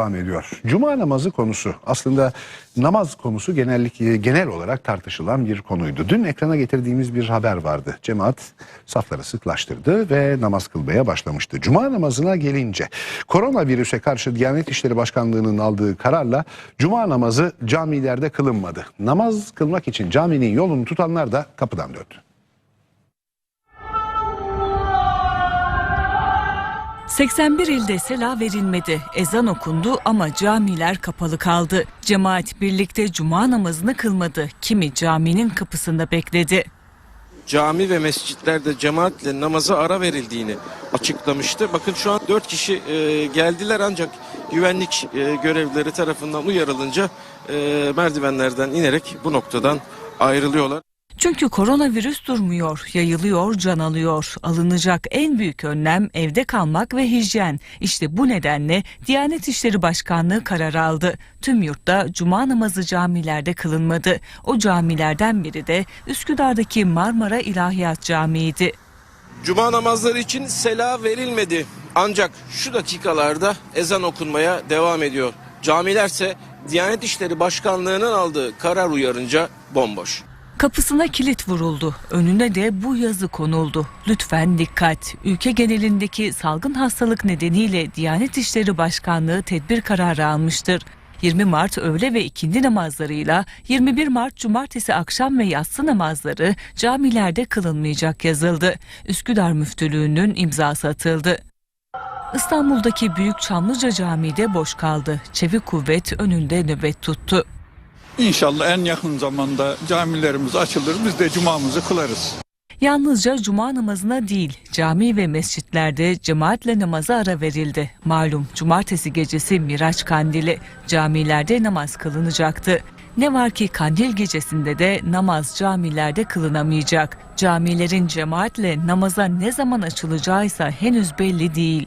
devam ediyor. Cuma namazı konusu aslında namaz konusu genellikle genel olarak tartışılan bir konuydu. Dün ekrana getirdiğimiz bir haber vardı. Cemaat safları sıklaştırdı ve namaz kılmaya başlamıştı. Cuma namazına gelince koronavirüse karşı Diyanet İşleri Başkanlığı'nın aldığı kararla cuma namazı camilerde kılınmadı. Namaz kılmak için caminin yolunu tutanlar da kapıdan döndü. 81 ilde sela verilmedi. Ezan okundu ama camiler kapalı kaldı. Cemaat birlikte cuma namazını kılmadı. Kimi caminin kapısında bekledi. cami ve mescitlerde cemaatle namaza ara verildiğini açıklamıştı. Bakın şu an 4 kişi e, geldiler ancak güvenlik e, görevlileri tarafından uyarılınca e, merdivenlerden inerek bu noktadan ayrılıyorlar. Çünkü koronavirüs durmuyor, yayılıyor, can alıyor. Alınacak en büyük önlem evde kalmak ve hijyen. İşte bu nedenle Diyanet İşleri Başkanlığı karar aldı. Tüm yurtta cuma namazı camilerde kılınmadı. O camilerden biri de Üsküdar'daki Marmara İlahiyat Camii'ydi. Cuma namazları için sela verilmedi. Ancak şu dakikalarda ezan okunmaya devam ediyor. Camilerse Diyanet İşleri Başkanlığı'nın aldığı karar uyarınca bomboş. Kapısına kilit vuruldu. Önüne de bu yazı konuldu. Lütfen dikkat. Ülke genelindeki salgın hastalık nedeniyle Diyanet İşleri Başkanlığı tedbir kararı almıştır. 20 Mart öğle ve ikindi namazlarıyla 21 Mart cumartesi akşam ve yatsı namazları camilerde kılınmayacak yazıldı. Üsküdar Müftülüğü'nün imzası atıldı. İstanbul'daki Büyük Çamlıca Camii de boş kaldı. Çevik kuvvet önünde nöbet tuttu. İnşallah en yakın zamanda camilerimiz açılır. Biz de cumamızı kılarız. Yalnızca cuma namazına değil, cami ve mescitlerde cemaatle namaza ara verildi. Malum cumartesi gecesi Miraç Kandili, camilerde namaz kılınacaktı. Ne var ki kandil gecesinde de namaz camilerde kılınamayacak. Camilerin cemaatle namaza ne zaman açılacağıysa henüz belli değil.